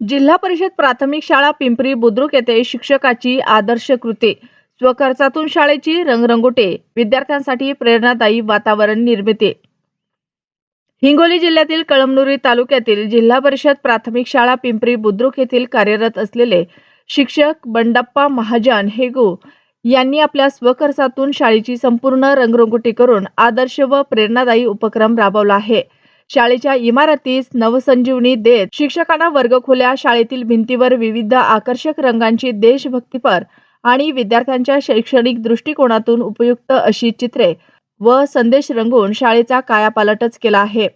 जिल्हा परिषद प्राथमिक शाळा पिंपरी बुद्रुक येथे शिक्षकाची आदर्श कृती. स्वखर्चातून शाळेची रंगरंगोटे. विद्यार्थ्यांसाठी प्रेरणादायी वातावरण निर्मिती. हिंगोली जिल्ह्यातील कळमनुरी तालुक्यातील जिल्हा परिषद प्राथमिक शाळा पिंपरी बुद्रुक येथील कार्यरत असलेले शिक्षक बंडप्पा महाजन हेगू यांनी आपल्या स्वखर्चातून शाळेची संपूर्ण रंगरंगोटी करून आदर्श व प्रेरणादायी उपक्रम राबवला आहे. शाळेच्या इमारतीस नवसंजीवनी देत शिक्षकांना वर्गखोल्या शाळेतील भिंतीवर विविध आकर्षक रंगांची देशभक्तीपर आणि विद्यार्थ्यांच्या शैक्षणिक दृष्टिकोनातून उपयुक्त अशी चित्रे व संदेश रंगवून शाळेचा कायापालटच केला आहे.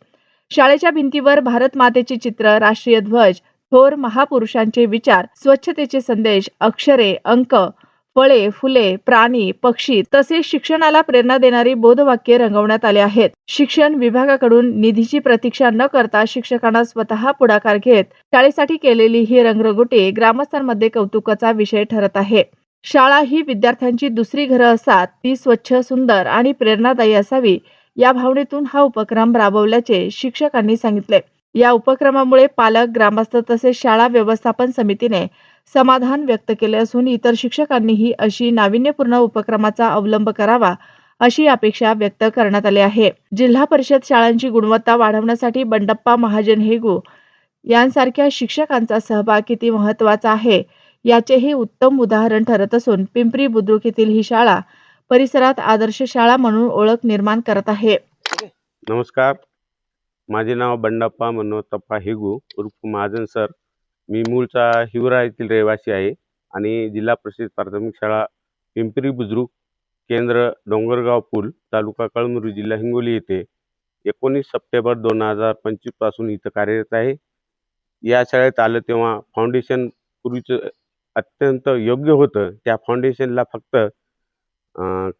शाळेच्या भिंतीवर भारत मातेची चित्र राष्ट्रीय ध्वज थोर महापुरुषांचे विचार स्वच्छतेचे संदेश अक्षरे अंक फळे फुले प्राणी पक्षी तसेच शिक्षणाला प्रेरणा देणारी बोधवाक्ये रंगवण्यात आले आहेत. शिक्षण विभागाकडून निधीची प्रतीक्षा न करता शिक्षकांना स्वतः पुढाकार घेत शाळेसाठी केलेली ही रंगरंगोटी ग्रामस्थांमध्ये कौतुकाचा विषय ठरत आहे. शाळा ही विद्यार्थ्यांची दुसरी घरं असतात ती स्वच्छ सुंदर आणि प्रेरणादायी असावी या भावनेतून हा उपक्रम राबवल्याचे शिक्षकांनी सांगितले. या उपक्रमामुळे पालक ग्रामस्थ तसेच शाळा व्यवस्थापन समितीने समाधान व्यक्त केले असून इतर शिक्षकांनीही अशी नाविन्यपूर्ण उपक्रमाचा अवलंब करावा अशी अपेक्षा व्यक्त करण्यात आली आहे. जिल्हा परिषद शाळांची गुणवत्ता वाढवण्यासाठी बंडप्पा महाजन हेगू यांसारख्या शिक्षकांचा सहभाग किती महत्त्वाचा आहे याचेही उत्तम उदाहरण ठरत असून पिंपरी बुद्रुक येथील ही शाळा परिसरात आदर्श शाळा म्हणून ओळख निर्माण करत आहे. नमस्कार. माझे नाव बंडप्पा मनोतप्पा हेगू उर्फ महाजन सर. मी मूळचा हिवरा येथील रहिवासी आहे आणि जिल्हा परिषद प्राथमिक शाळा पिंपरी बुद्रुक केंद्र डोंगरगाव पूल तालुका कळमुरी जिल्हा हिंगोली येथे एकोणीस सप्टेंबर दोन हजार पंचवीसपासून इथं कार्यरत आहे. या शाळेत आलं तेव्हा फाउंडेशन पूर्वीचं अत्यंत योग्य होतं. त्या फाउंडेशनला फक्त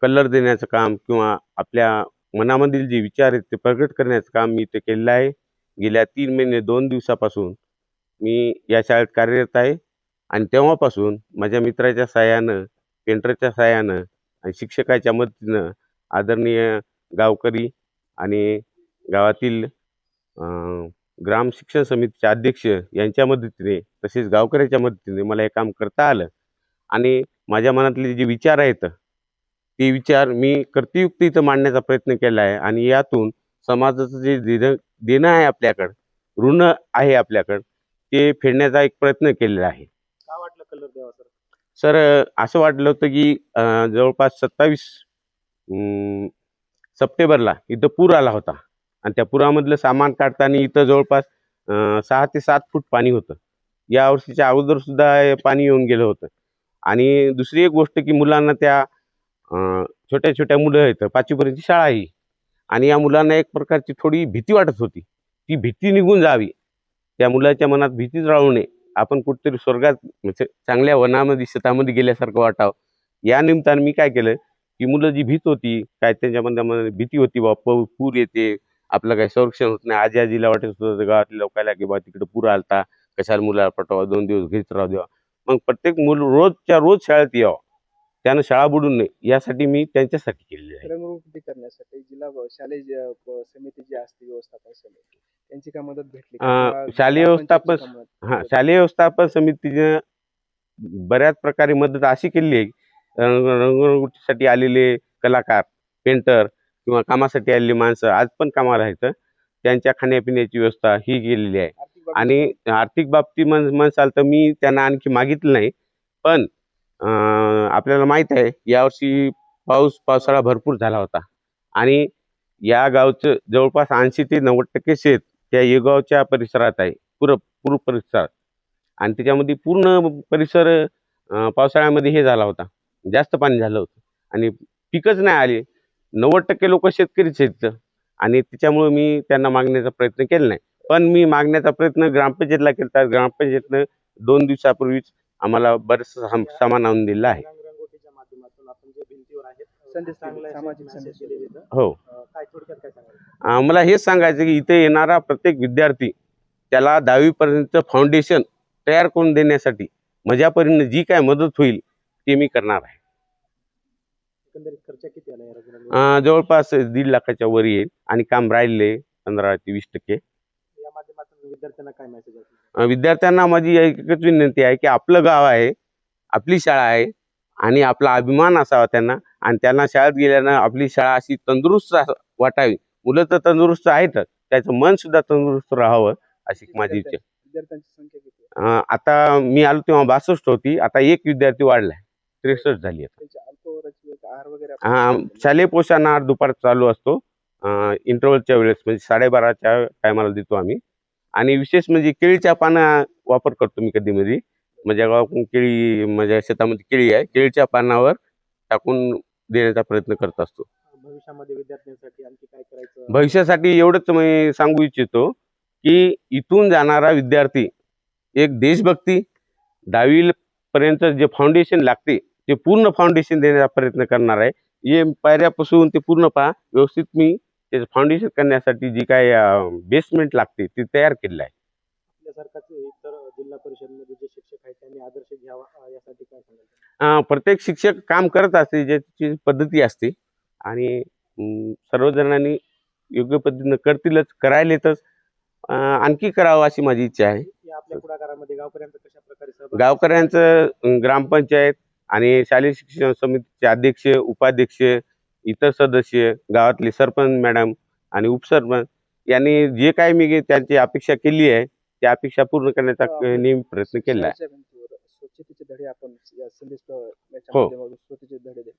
कलर देण्याचं काम किंवा आपल्या मनामधील जे विचार आहेत ते प्रगट करण्याचं काम मी इथे केलेलं आहे. गेल्या तीन महिने दोन दिवसापासून मी या शाळेत कार्यरत आहे. आणि तेव्हापासून माझ्या मित्राच्या साहाय्यानं पेंटरच्या साहाय्यानं आणि शिक्षकाच्या मदतीनं आदरणीय गावकरी आणि गावातील ग्राम शिक्षण समितीचे अध्यक्ष यांच्या मदतीने तसेच गावकऱ्याच्या मदतीने मला हे काम करता आलं. आणि माझ्या मनातले जे विचार आहेत ते विचार मी कर्तयुक्त इथं मांडण्याचा प्रयत्न केला आहे. आणि यातून समाजाचं जे देणं देणं आहे आपल्याकडं ऋण आहे आपल्याकडं ते फेडण्याचा एक प्रयत्न केलेला आहे. का वाटलं कलर द्यावा सर सर असं वाटलं होतं की अं, जवळपास सत्तावीस सप्टेंबरला इथं पूर आला होता. आणि त्या पुरामधलं सामान काढताना इथं जवळपास अं, सहा ते सात फूट पाणी होतं. या वर्षीच्या अगोदर सुद्धा हे पाणी येऊन गेलं होतं. आणि दुसरी एक गोष्ट की मुलांना त्या अं, छोट्या छोट्या मुलं आहेत पाचवीपर्यंतची शाळा ही आणि या मुलांना एक प्रकारची थोडी भीती वाटत होती. ती भीती निघून जावी. त्या मुलाच्या मनात भीतीच राहू नये. आपण कुठेतरी स्वर्गात म्हणजे चांगल्या वनामध्ये शेतामध्ये गेल्यासारखं वाटावं. या निमित्तानं मी काय केलं की मुलं जी भीत होती काय त्यांच्यामध्ये भीती होती बा प- पूर येते आपलं काही संरक्षण होत नाही आजी आजीला वाटत होतं गावातल्या लोकांना की बा तिकडे पूर आलता कशाला मुलाला पटवा दोन दिवस घरीच राहू द्यावा मग प्रत्येक मूल रोजच्या रोज शाळेत यावं. त्यानं शाळा बुडून नये यासाठी मी त्यांच्यासाठी केलेली आहे करण्यासाठी जिल्हा शालेय समिती जी असते व्यवस्थापन समिती त्यांची काय मदत भेटली का? अं, किंवा शालेय व्यवस्थापन-? हां शालेय व्यवस्थापन समितीनं बऱ्याच प्रकारे मदत अशी केली आहे रंग रंगरंगोटीसाठी आलेले कलाकार पेंटर किंवा कामासाठी आलेली माणसं आज पण कामाला आहेत त्यांच्या खाण्यापिण्याची व्यवस्था ही केलेली आहे आणि आर्थिक बाबतीत म्हण म्हणसाल तर मी त्यांना आणखी मागितलं नाही पण आपल्याला माहीत आहे यावर्षी पाऊस पावसाळा भरपूर झाला होता. आणि या गावचं जवळपास ऐंशी ते नव्वद टक्के शेत त्या येगावच्या परिसरात आहे पूर पूर परिसरात. आणि त्याच्यामध्ये पूर्ण परिसर पावसाळ्यामध्ये हे झाला होता. जास्त पाणी झालं होतं. आणि पिकच नाही आले. नव्वद टक्के लोक शेतकरीच आहेत आणि त्याच्यामुळं मी त्यांना मागण्याचा प्रयत्न केला नाही. पण मी मागण्याचा प्रयत्न ग्रामपंचायतला केला तर ग्रामपंचायतनं दोन दिवसापूर्वीच आम्हाला बरंचसं साम- सामान आणून दिलं आहे रंगरंगोटीच्या माध्यमातून आपण जे भिंतीवर आहेत संदेश सामाजिक संदेश दिलेले आहेत. हो अं, काय थोडक्यात काय सांगाल अं, मला हेच सांगायचं की इथे येणारा प्रत्येक विद्यार्थी त्याला दहावीपर्यंत फाउंडेशन तयार करून देण्यासाठी माझ्यापर्यंत जी काय मदत होईल ते मी करणार आहे एकंदरीत खर्च किती आला या रंगरंगोटी? अं, जवळपास दीड लाखाच्या वर येईल आणि काम राहिले पंधरा ते वीस टक्के या माध्यमातून विद्यार्थ्यांना काय मेसेज आहे अ, विद्यार्थ्यांना माझी एकच विनंती आहे की आपलं गाव आहे आपली शाळा आहे आणि आपला अभिमान असावा त्यांना आणि त्यांना शाळेत गेल्यानं आपली शाळा अशी तंदुरुस्त वाटावी. मुलं तर तंदुरुस्त आहेतच त्याचं मन सुद्धा तंदुरुस्त राहावं अशी माझी इच्छा. आता मी आलो तेव्हा बासष्ट होती आता एक विद्यार्थी वाढलाय त्रेसष्ट झाली हा? शालेय पोषण आहार दुपार चालू असतो. इंटरव्हलच्या वेळेस म्हणजे साडेबाराच्या टायमाला देतो आम्ही. आणि विशेष म्हणजे केळीच्या पानं वापर करतो मी कधी मध्ये माझ्या गावातून केळी माझ्या शेतामध्ये केळी आहे. केळीच्या पानावर टाकून देण्याचा प्रयत्न करत असतो. भविष्यामध्ये विद्यार्थ्यांसाठी आणखी काय करायचं? भविष्यासाठी एवढंच मी सांगू इच्छितो की इथून जाणारा विद्यार्थी एक देशभक्ती दहावी पर्यंत जे फाउंडेशन लागते ते पूर्ण फाउंडेशन देण्याचा प्रयत्न करणार आहे हे पायऱ्यापासून ते पूर्ण पहा. व्यवस्थित मी त्याचं फाउंडेशन करण्यासाठी जी काय बेसमेंट लागते ती तयार केलेलं आहे. जिल्हा परिषदमध्ये जे शिक्षक आहेत त्यांनी आदर्श घ्यावा यासाठी काय सांगाल? प्रत्येक शिक्षक काम करत असते ज्याची पद्धती असते. आणि सर्वजणांनी योग्य पद्धतीनं करतीलच करायलेतच. आणखी करावं अशी माझी इच्छा आहे. आपल्या पुढाकारामध्ये गावपर्यंत कशा प्रकारे गावकऱ्यांचं ग्रामपंचायत आणि शालेय शिक्षण समितीचे अध्यक्ष उपाध्यक्ष इतर सदस्य गावातले सरपंच मॅडम आणि उपसरपंच यांनी जे काय मी त्यांची अपेक्षा केली आहे त्या अपेक्षा पूर्ण करण्याचा अं, नेहमी प्रयत्न केला आहे. स्वच्छतेचे धडे आपण या संदेश प- याच्या हो. माध्यमातून स्वच्छतेचे धडे दिले.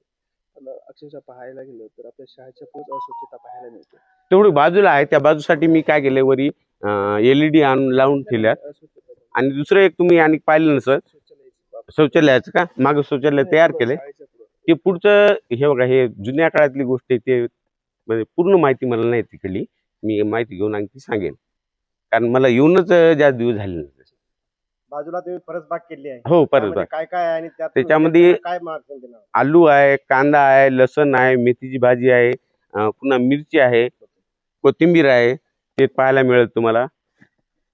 पण अक्षरशः पाहायला गेलं तर आपल्या अस्वच्छता पाहायला मिळते. तेवढी बाजूला आहे त्या बाजूसाठी मी काय केलं वरी एल ई डी आणून लावून ठेवल्यात अस्वच्छता आणि दुसरं एक तुम्ही आणि पाहिलं नसत शौचालयाची का? मागं शौचालय तयार शाळेच्या पुढं. ते पुढचं हे बघा हे जुन्या काळातली गोष्ट आहे ते म्हणजे पूर्ण माहिती मला नाही तिकडली. मी माहिती घेऊन आणखी सांगेन. कारण मला येऊनच जास्त दिवस झाले नाही. बाजूला तुम्ही परसबाग केली आहे. हो परत काय काय आहे आणि त्याच्यामध्ये- काय आलू आहे कांदा आहे लसण आहे मेथीची भाजी आहे पुन्हा मिरची आहे कोथिंबीर आहे ते पाहायला मिळेल तुम्हाला.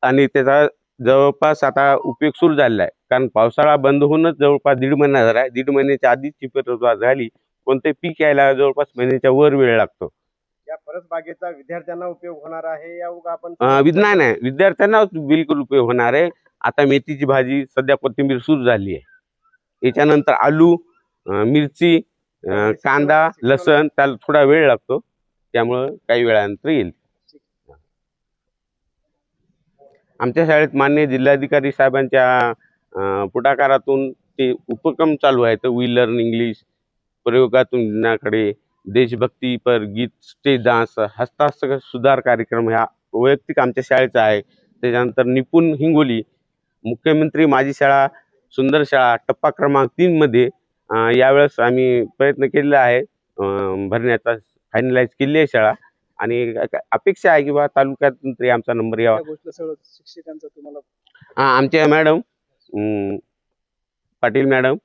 आणि त्याचा जवळपास आता उपयोग सुरू झालेला आहे. कारण पावसाळा बंद होऊनच जवळपास दीड महिना झाला आहे. दीड महिन्याच्या आधीच ची सुरुवात झाली. कोणते पीक यायला जवळपास महिन्याच्या वर वेळ लागतो. या परसबागेचा विद्यार्थ्यांना उपयोग होणार आहे या उगा आपण नाही नाही. विद्यार्थ्यांना बिलकुल उपयोग होणार आहे. आता मेथीची भाजी सध्या कोथिंबीर सुरू झाली आहे. याच्यानंतर आलू मिरची कांदा लसण त्याला थोडा वेळ लागतो. त्यामुळं काही वेळानंतर येईल. आमच्या शाळेत मान्य जिल्हाधिकारी साहेबांच्या पुढाकारातून ते उपक्रम चालू आहेत वी लर्न इंग्लिश प्रयोगातून ज्ञानाकडे देशभक्तीपर गीत स्टेज डान्स हस्ताक्षर सुधार कार्यक्रम ह्या वैयक्तिक आमच्या शाळेचा आहे. त्याच्यानंतर निपुण हिंगोली मुख्यमंत्री माझी शाळा सुंदर शाळा टप्पा क्रमांक तीनमध्ये यावेळेस आम्ही प्रयत्न केलेला आहे भरण्याचा फायनलाईज केली आहे शाळा. आणि अपेक्षा आहे की बा तालुक्यातून तरी आमचा नंबर यावा. शिक्षकांचा तुम्हाला हा आमच्या मॅडम पाटील मॅडम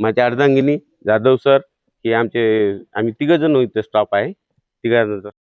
माझ्या अर्धांगिनी जाधव सर हे आमचे आम्ही तिघजण इथं स्टॉप आहे तिघांचा